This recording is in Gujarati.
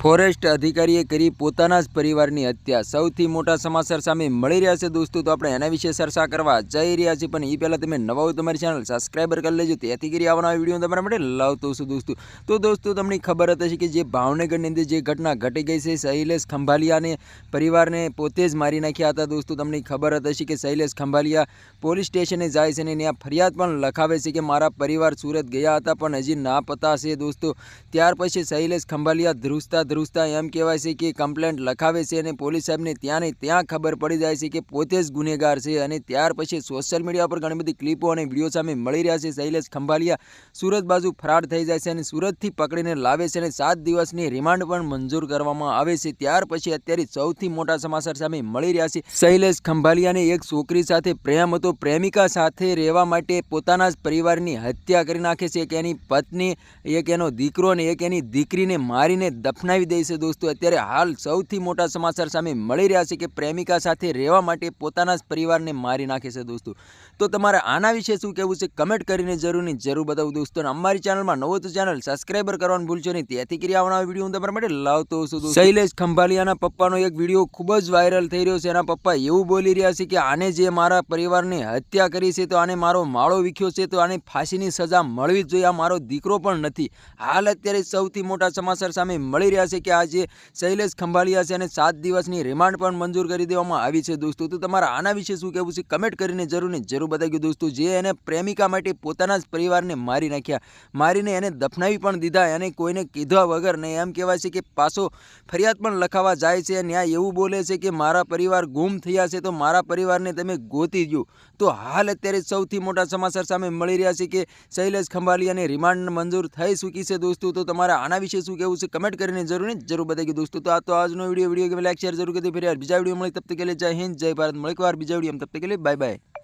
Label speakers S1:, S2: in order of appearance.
S1: ફોરેસ્ટ અધિકારીએ કરી પોતાના જ પરિવારની હત્યા. સૌથી મોટા સમાચાર સામે મળી રહ્યા છે દોસ્તો, તો આપણે એના વિશે ચર્ચા કરવા જઈ રહ્યા છીએ. પણ એ પહેલાં તમે નવા હોય તમારી ચેનલ સબસ્ક્રાઈબર કરી લેજો. તેથી કરી આવવાના વીડિયો તમારા માટે લાવતો છું દોસ્તો. તો દોસ્તો, તમને ખબર હતી કે જે ભાવનગરની અંદર જે ઘટના ઘટી ગઈ છે, શૈલેષ ખંભાલિયાને પરિવારને પોતે જ મારી નાખ્યા હતા દોસ્તો. તમને ખબર હતી કે શૈલેષ ખંભાલિયા પોલીસ સ્ટેશને જાય છે અને ત્યાં ફરિયાદ પણ લખાવે છે કે મારા પરિવાર સુરત ગયા હતા, પણ હજી ના પતા છે દોસ્તો. ત્યાર પછી શૈલેષ ખંભાલિયા ધ્રુસતા ધ્રુસતા એમ કહેવાય છે કે કમ્પ્લેન્ટ લખાવે છે અને પોલીસ સાહેબને ત્યાં ને ત્યાં ખબર પડી જાય છે કે પોતે જ ગુનેગાર છે અને ત્યાર પછી સોશિયલ મીડિયા પર ઘણી બધી ક્લિપો અને વીડિયો સામે મળી રહ્યા છે. શૈલેષ ખંભાલિયા સુરત બાજુ ફરાર થઈ જાય છે અને સુરતથી પકડીને લાવે છે અને સાત દિવસની રિમાન્ડ પણ મંજૂર કરવામાં આવે છે. ત્યાર પછી અત્યારે સૌથી મોટા સમાચાર સામે મળી રહ્યા છે. શૈલેષ ખંભાલિયાને એક છોકરી સાથે પ્રેમ હતો. પ્રેમિકા સાથે રહેવા માટે પોતાના જ પરિવારની હત્યા કરી નાખે છે. એક એની પત્ની, એક એનો દીકરો અને એક એની દીકરીને મારીને દફનાવી દે છે દોસ્તો, અત્યારે હાલ સૌથી મોટા સમાચાર સામે મળી રહ્યા છે કે પ્રેમિકા સાથે રહેવા માટે પોતાના જ પરિવારને મારી નાખે છે દોસ્તો. તો તમારે આના વિશે શું કહેવું છે કમેન્ટ કરીને જરૂરની જરૂર બતાવું દોસ્તો. અને અમારી ચેનલમાં નવો તો ચેનલ સબસ્ક્રાઈબર કરવાનું ભૂલશો નહીં. તેથી કરી આવવાના વીડિયો હું તમારા માટે લાવતો છું શૈલેષ ખંભાલિયાના પપ્પાનો એક વીડિયો ખૂબ જ વાયરલ થઈ રહ્યો છે. એના પપ્પા એવું બોલી રહ્યા છે કે આને જે મારા પરિવારની હત્યા કરી છે તો આને મારો માળો વિખ્યો છે તો આને ફાંસીની સજા મળવી જ જોઈએ. આ મારો દીકરો પણ નથી. હાલ અત્યારે સૌથી મોટા સમાચાર સામે મળી રહ્યા છે કે આ જે શૈલેષ ખંભાળિયા છે અને સાત દિવસની રિમાન્ડ પણ મંજૂર કરી દેવામાં આવી છે દોસ્તો. તો તમારા આના વિશે શું કહેવું છે? કમેન્ટ કરીને જરૂર ને જરૂર બતાવ્યું દોસ્તો. જે એને પ્રેમિકા માટે પોતાના જ પરિવારને મારી નાખ્યા. મારીને એને દફનાવી પણ દીધા. અને કોઈને કીધા વગર ને એમ કહેવાય છે કે પાછો ફરિયાદ પણ લખાવા જાય છે. ન્યાય એવું બોલે છે કે મારા પરિવાર ગુમ થયા છે તો મારા પરિવારને તમે ગોતી દો તો હાલ અત્યારે સૌથી મોટા સમાચાર સામે મળી રહ્યા છે કે શૈલેષ ખંભાલિયાને રિમાન્ડ મંજૂર થઈ ચૂકી છે દોસ્તો. તો તમારા આના વિશે શું કહેવું છે? કમેન્ટ કરીને જરૂર ને જરૂર બતાવી દોસ્તો તો આ તો આજનો વિડીયો વિડીયો કે લાઈક શેર જરૂર કરી ફરી યાર બીજા વિડીયો મળી તબ તક કે लिए જય હિન્દ જય ભારત મળે એક વાર બીજા વિડીયો તબ તક કે लिए બાય બાય